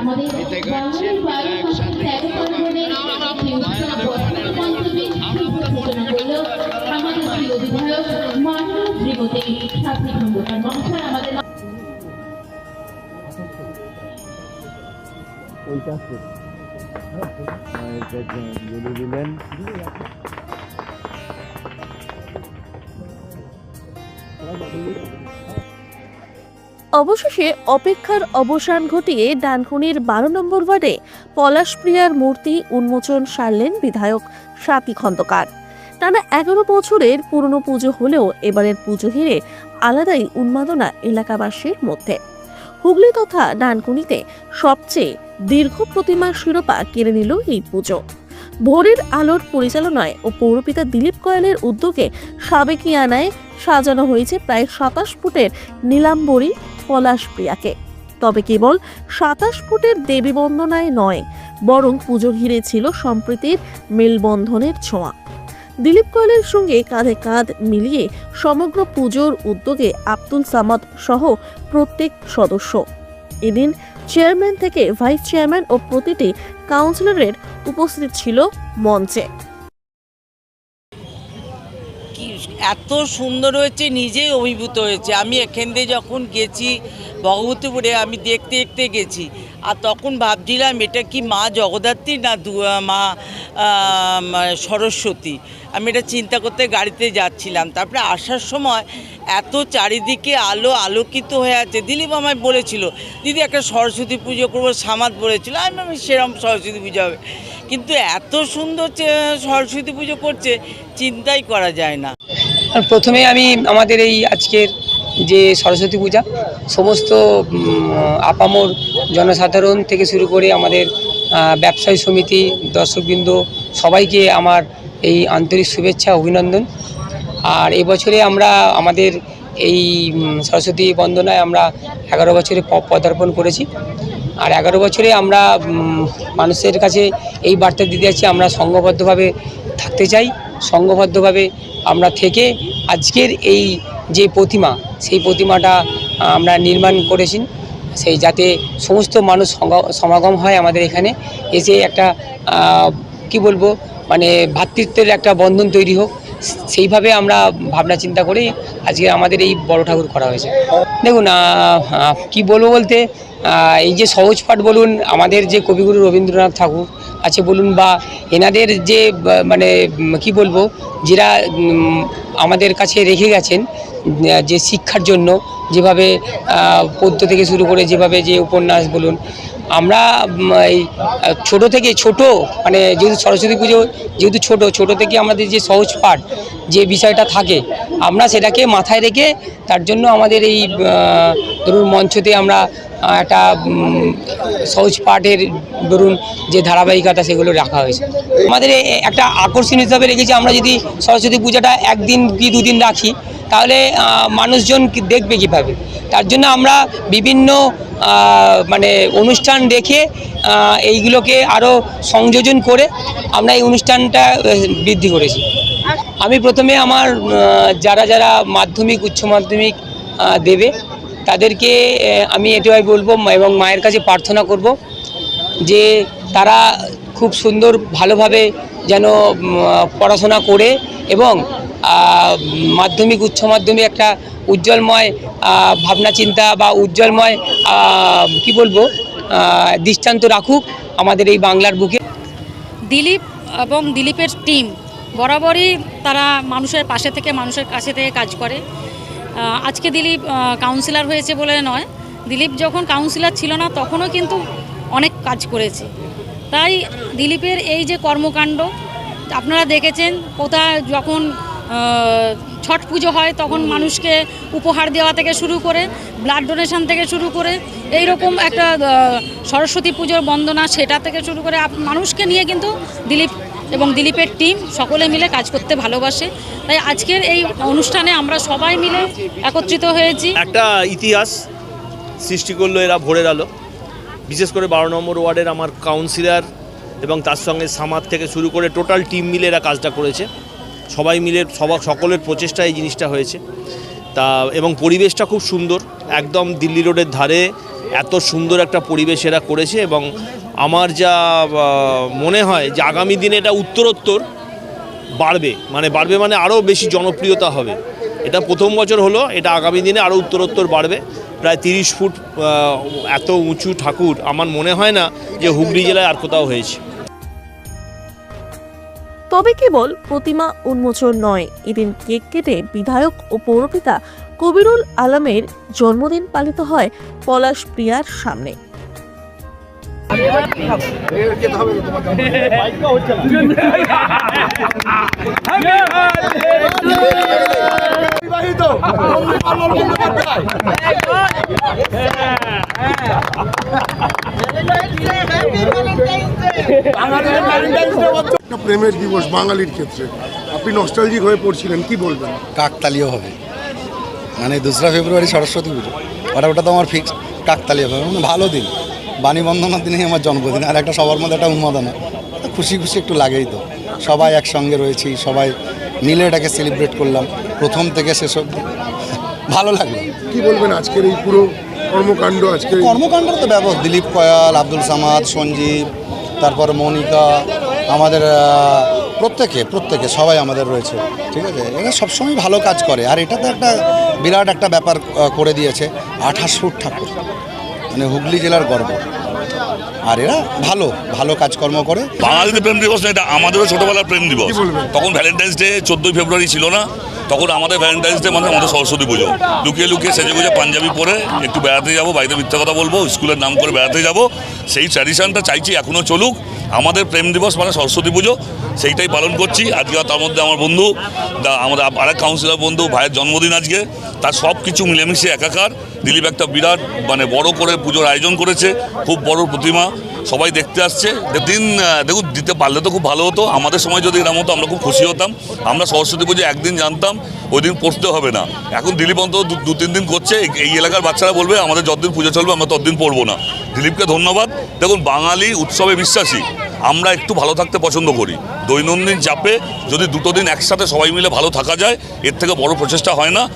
আমাদের বাঙালির গাচ্ছেন, বারো তেরো পার্বণের একটি উৎসব বসন্ত পঞ্চমী শুভ সূচনা করল আমাদের প্রিয় বিধায়ক মাননীয় শ্রীমতী। সাথী খন্দকার মহাশয় আমাদের ওইটা বলে দিলেন। অবশেষে অপেক্ষার অবসান ঘটিয়ে ডানকুনির বারো নম্বর ওয়ার্ডে পলাশপ্রিয়ার মূর্তি উন্মোচন সারলেন বিধায়ক স্বাতী খন্দকার। টানা এগারো বছরের পুরনো পুজো হলেও এবারের পুজো ঘিরে আলাদাই উন্মাদনা এলাকাবাসীর মধ্যে। হুগলি তথা ডানকুনিতে সবচেয়ে দীর্ঘ প্রতিমার শিরোপা কেড়ে নিল এই পুজো। ভোরের আলোর পরিচালনায় ও পৌরপিতা দিলীপ কয়ালের উদ্যোগে সাবেকিয়ানায় সাজানো হয়েছে প্রায় সাতাশ ফুটের নীলাম্বরী পলাশ প্রিয়াকে। তবে কেবল সাতাশ ফুটের দেবী বন্দনায় নয়, বরং পুজো ঘিরে ছিল সম্প্রীতির মেলবন্ধনের ছোঁয়া। দিলীপ কয়ালের সঙ্গে কাঁধে কাঁধ মিলিয়ে সমগ্র পুজোর উদ্যোগে আব্দুল সামাদ সহ প্রত্যেক সদস্য। এদিন চেয়ারম্যান থেকে ভাইস চেয়ারম্যান ও প্রতিটি কাউন্সিলরের উপস্থিত ছিল মঞ্চে। এত সুন্দর হয়েছে, নিজেই অভিভূত হয়েছে। আমি এখান দিয়ে যখন গেছি, ভগবতীপুরে আমি দেখতে দেখতে গেছি। আর তখন ভাবছিলাম, এটা কি মা জগদ্ধাত্রী না মা- সরস্বতী। আমি এটা চিন্তা করতে গাড়িতে যাচ্ছিলাম। তারপরে আসার সময় এত চারিদিকে আলো আলোকিত হয়ে আছে। দিলীপ আমায় বলেছিল, দিদি, একটা সরস্বতী পুজো করব। সামাদ বলেছিল, আমি আমি সেরকম সরস্বতী পুজো হবে। কিন্তু এত সুন্দর সরস্বতী পুজো করছে, চিন্তাই করা যায় না। প্রথমে আমি আমাদের এই আজকের যে সরস্বতী পূজা, সমস্ত আপামর জনসাধারণ থেকে শুরু করে আমাদের ব্যবসায়ী সমিতি, দর্শকবৃন্দ, সবাইকে আমার এই আন্তরিক শুভেচ্ছা, অভিনন্দন। আর এবছরে আমরা আমাদের এই সরস্বতী বন্দনায় আমরা এগারো বছরে পদার্পণ করেছি। আর এগারো বছরে আমরা মানুষের কাছে এই বার্তা দিতে যাচ্ছি, আমরা সংঘবদ্ধভাবে থাকতে চাই। সংঘবদ্ধভাবে আমরা থেকে আজকের এই যে প্রতিমা, সেই প্রতিমাটা আমরা নির্মাণ করেছি। সেই যাতে সমস্ত মানুষ সমাগম হয় আমাদের এখানে, এসে একটা কি বলব মানে ভ্রাতৃত্বের একটা বন্ধন তৈরি হোক, সেইভাবে আমরা ভাবনা চিন্তা করেই আজকে আমাদের এই বড় ঠাকুর করা হয়েছে। দেখুন কি বলব বলতে এই যে সহজ পাঠ বলুন, আমাদের যে কবিগুরু রবীন্দ্রনাথ ঠাকুর আছে বলুন, বা এনাদের যে মানে কি বলব, যারা আমাদের কাছে রেখে গেছেন যে শিক্ষার জন্য যেভাবে পদ্য থেকে শুরু করে যেভাবে যে উপন্যাস বলুন, আমরা এই ছোটো থেকে ছোট মানে যেহেতু সরস্বতী পুজো যেহেতু ছোট ছোট থেকে আমাদের যে সহজ পাঠ, যে বিষয়টা থাকে, আমরা সেটাকে মাথায় রেখে তার জন্য আমাদের এই ধরুন মঞ্চতে আমরা একটা সহজ পাঠের ধরুন যে ধারাবাহিকতা সেগুলো রাখা হয়েছে। আমাদের একটা আকর্ষণ হিসাবে রেখেছি আমরা যদি সরস্বতী পূজাটা একদিন কি দুদিন রাখি তাহলে মানুষজন দেখবে কীভাবে? তার জন্য আমরা বিভিন্ন মানে অনুষ্ঠান আহ, এইগুলোকে আরও সংযোজন করে আমরা এই অনুষ্ঠানটা বৃদ্ধি করেছি। আমি প্রথমে আমার যারা যারা মাধ্যমিক উচ্চ মাধ্যমিক দেবে তাদেরকে আমি এটাই বলব এবং মায়ের কাছে প্রার্থনা করব যে তারা খুব সুন্দর ভালোভাবে যেন পড়াশোনা করে এবং মাধ্যমিক, উচ্চ মাধ্যমিক একটা উজ্জ্বলময় ভাবনা চিন্তা বা উজ্জ্বলময় কি বলব দৃষ্টান্ত রাখুক আমাদের এই বাংলার বুকে। দিলীপ এবং দিলীপের টিম বরাবরই তারা মানুষের পাশে থেকে, মানুষের কাছে থেকে কাজ করে। আজকে দিলীপ কাউন্সিলর হয়েছে বলে নয়। দিলীপ যখন কাউন্সিলর ছিল না, তখনও কিন্তু অনেক কাজ করেছে। তাই দিলীপের এই যে কর্মকাণ্ড, আপনারা দেখেছেন কোথায় যখন ছট পুজো হয়, তখন মানুষকে উপহার দেওয়া থেকে শুরু করে ব্লাড ডোনেশন থেকে শুরু করে এই রকম একটা সরস্বতী পুজোর বন্দনা সেটা থেকে শুরু করে মানুষকে নিয়ে কিন্তু দিলীপ এবং দিলীপের টিম সকলে মিলে কাজ করতে ভালোবাসে। তাই আজকের এই অনুষ্ঠানে আমরা সবাই মিলে একত্রিত হয়েছি। একটা ইতিহাস সৃষ্টি করল এরা ভোরের আলো। বিশেষ করে বারো নম্বর ওয়ার্ডের আমার কাউন্সিলর এবং তার সঙ্গে সামাদ থেকে শুরু করে টোটাল টিম মিলে এরা কাজটা করেছে। সবাই মিলে, সবা, সকলের প্রচেষ্টা এই জিনিসটা হয়েছে। তা, এবং পরিবেশটা খুব সুন্দর। একদম দিল্লি রোডের ধারে এত সুন্দর একটা পরিবেশ এরা করেছে এবং আমার যা মনে হয় যে আগামী দিনে এটা উত্তরোত্তর বাড়বে। মানে বাড়বে মানে আরও বেশি জনপ্রিয়তা হবে। এটা প্রথম বছর হলো, এটা আগামী দিনে আরও উত্তরোত্তর বাড়বে। প্রায় তিরিশ ফুট এত উঁচু ঠাকুর আমার মনে হয় না যে হুগলি জেলায় আর কোথাও হয়েছে। তবে কেবল প্রতিমা উন্মোচন নয়, এদিন কেক কেটে বিধায়ক ও পৌরপিতা কবিরুল আলমের জন্মদিন পালিত হয় পলাশ প্রিয়ার সামনে। একটা প্রেমের দিবস বাঙালির ক্ষেত্রে। আপনি নস্টালজিক হয়ে পড়ছিলেন কি বলবেন? কাকতালীয় হবে। মানে দোসরা ফেব্রুয়ারি সরস্বতী পুজো। ওটা ওটা তো আমার ফিক্সড কাকতালীয় হবে। মানে ভালো দিন। বাণী বন্ধনার দিনেই আমার জন্মদিন আর একটা সবার মধ্যে একটা উন্মাদনা। খুশি খুশি একটু লাগেই তো। সবাই একসঙ্গে রয়েছি সবাই মিলে এটাকে সেলিব্রেট করলাম। প্রথম থেকে শেষ অবধি। ভালো লাগল। কি বলবেন আজকের এই পুরো কর্মকাণ্ড আজকে কর্মকাণ্ডের তো ব্যাপক দিলীপ কয়াল আব্দুল সামাদ সঞ্জীব তারপর মনিকা আমাদের প্রত্যেকে প্রত্যেকে সবাই আমাদের রয়েছে ঠিক আছে? এরা সবসময় ভালো কাজ করে আর এটা তো একটা বিরাট একটা ব্যাপার করে দিয়েছে। আঠাশ ফুট ঠাকুর। মানে হুগলি জেলার গর্ব। আর এরা ভালো ভালো কাজকর্ম করে। বাঙালিদের প্রেম দিবস না এটা আমাদেরও ছোটোবেলার প্রেম দিবস। তখন ভ্যালেন্টাইন্স ডে চোদ্দোই ফেব্রুয়ারি ছিল না তখন আমাদের ভ্যালেন্টাইন্স ডে মানে আমাদের সরস্বতী পুজো। লুকিয়ে লুকিয়ে সেজে গুজে পাঞ্জাবি পরে একটু বেড়াতে যাব বাড়িতে মিথ্যা কথা বলব স্কুলের নাম করে বেড়াতে যাব। সেই ট্র্যাডিশনটা চাইছি এখনও চলুক। আমাদের প্রেম দিবস মানে সরস্বতী পুজো, সেইটাই পালন করছি। আজকে তার মধ্যে আমার বন্ধু আমাদের আরেক কাউন্সিলর বন্ধু, ভাইয়ের জন্মদিন আজকে। তার সব কিছু মিলেমিশে একাকার। দিলীপ একটা বিরাট মানে বড় করে পুজোর আয়োজন করেছে। খুব বড় প্রতিমা। সবাই দেখতে আসছে। দিন দেখুন, দিতে পারলে তো খুব ভালো হতো। আমাদের সময় যদি এরকম হতো, আমরা খুব খুশি হতাম। আমরা সরস্বতী পুজো একদিন জানতাম, ওই দিন পড়তে হবে না। এখন দিলীপ অন্তত দু- তিন দিন করছে। এই এলাকার বাচ্চারা বলবে, আমাদের যতদিন পুজো চলবে, আমরা ততদিন পড়ব না। দিলীপকে ধন্যবাদ। দেখুন, বাঙালি উৎসবে বিশ্বাসী। আমরা একটু ভালো থাকতে পছন্দ করি। দৈনন্দিন চাপে যদি দুটো দিন একসাথে সবাই মিলে ভালো থাকা যায়, এর থেকে বড় প্রচেষ্টা হয় না।